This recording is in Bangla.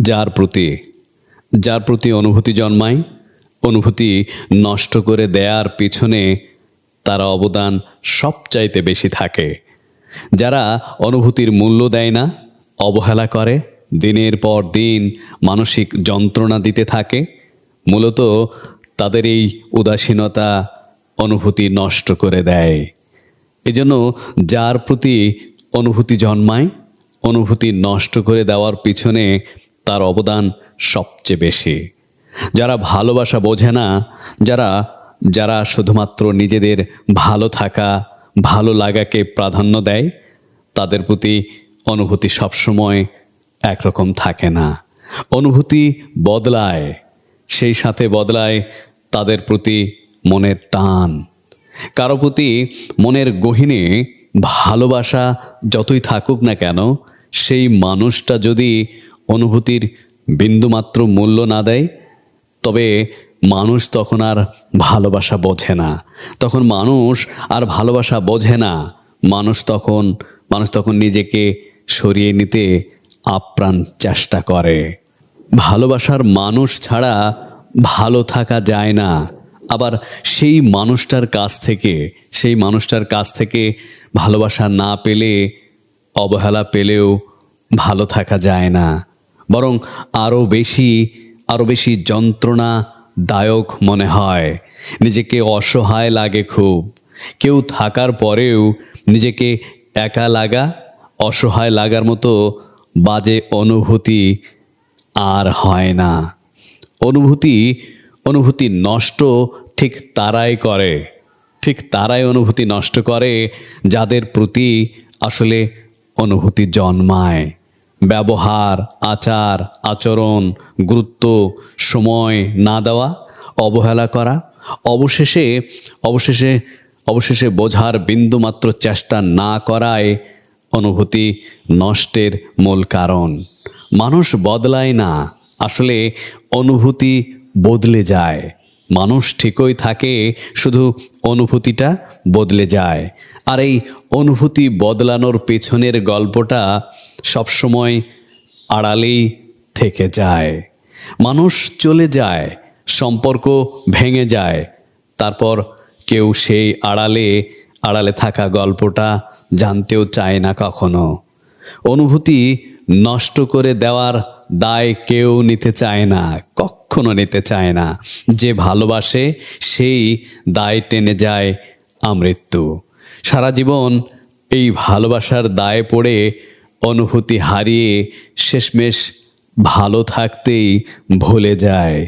যার প্রতি যার প্রতি অনুভূতি জন্মায়, অনুভূতি নষ্ট করে দেয়ার পিছনে তার অবদান সবচাইতে বেশি থাকে। যারা অনুভূতির মূল্য দেয় না, অবহেলা করে, দিনের পর দিন মানসিক যন্ত্রণা দিতে থাকে, মূলত তাদের এই উদাসীনতা অনুভূতি নষ্ট করে দেয়। এজন্য যার প্রতি অনুভূতি জন্মায়, অনুভূতি নষ্ট করে দেওয়ার পিছনে তার অবদান সবচেয়ে বেশি। যারা ভালোবাসা বোঝে না, যারা যারা শুধুমাত্র নিজেদের ভালো থাকা, ভালো লাগাকে প্রাধান্য দেয়, তাদের প্রতি অনুভূতি সবসময় একরকম থাকে না। অনুভূতি বদলায়, সেই সাথে বদলায় তাদের প্রতি মনের টান। কারও প্রতি মনের গহিনে ভালোবাসা যতই থাকুক না কেন, সেই মানুষটা যদি অনুভূতির বিন্দুমাত্র মূল্য না দেয়, তবে মানুষ তখন আর ভালোবাসা বোঝে না। তখন মানুষ আর ভালোবাসা বোঝে না। মানুষ তখন মানুষ তখন নিজেকে সরিয়ে নিতে আপ্রাণ চেষ্টা করে। ভালোবাসার মানুষ ছাড়া ভালো থাকা যায় না। আবার সেই মানুষটার কাছ থেকে, সেই মানুষটার কাছ থেকে ভালোবাসা না পেলে, অবহেলা পেলেও ভালো থাকা যায় না। বরং আরও বেশি আরও বেশি যন্ত্রণা দায়ক মনে হয়। নিজেকে অসহায় লাগে খুব। কেউ থাকার পরেও নিজেকে একা লাগা, অসহায় লাগার মতো বাজে অনুভূতি আর হয় না। অনুভূতি অনুভূতি নষ্ট ঠিক তারাই করে। ঠিক তারাই অনুভূতি নষ্ট করে যাদের প্রতি আসলে অনুভূতি জন্মায়। ব্যবহার, আচার, আচরণ, গুরুত্ব, সময় না দেওয়া, অবহেলা করা, অবশেষে অবশেষে অবশেষে বোঝার বিন্দুমাত্র চেষ্টা না করায় অনুভূতি নষ্টের মূল কারণ। মানুষ বদলায় না, আসলে অনুভূতি বদলে যায়। মানুষ ঠিকই থাকে, শুধু অনুভূতিটা বদলে যায়। আর এই অনুভূতি বদলানোর পেছনের গল্পটা সবসময় আড়ালেই থেকে যায়। মানুষ চলে যায়, সম্পর্ক ভেঙে যায়, তারপর কেউ সেই আড়ালে আড়ালে থাকা গল্পটা জানতেও চায় না কখনো। অনুভূতি নষ্ট করে দেওয়ার দায় কেউ নিতে চায় না, কখনো নিতে চায় না। যে ভালোবাসে, সেই দায় টেনে যায় আমৃত্যু। সারা জীবন এই ভালোবাসার দায়ে পড়ে অনুভূতি হারিয়ে শেষমেশ ভালো থাকতেই ভুলে যায়।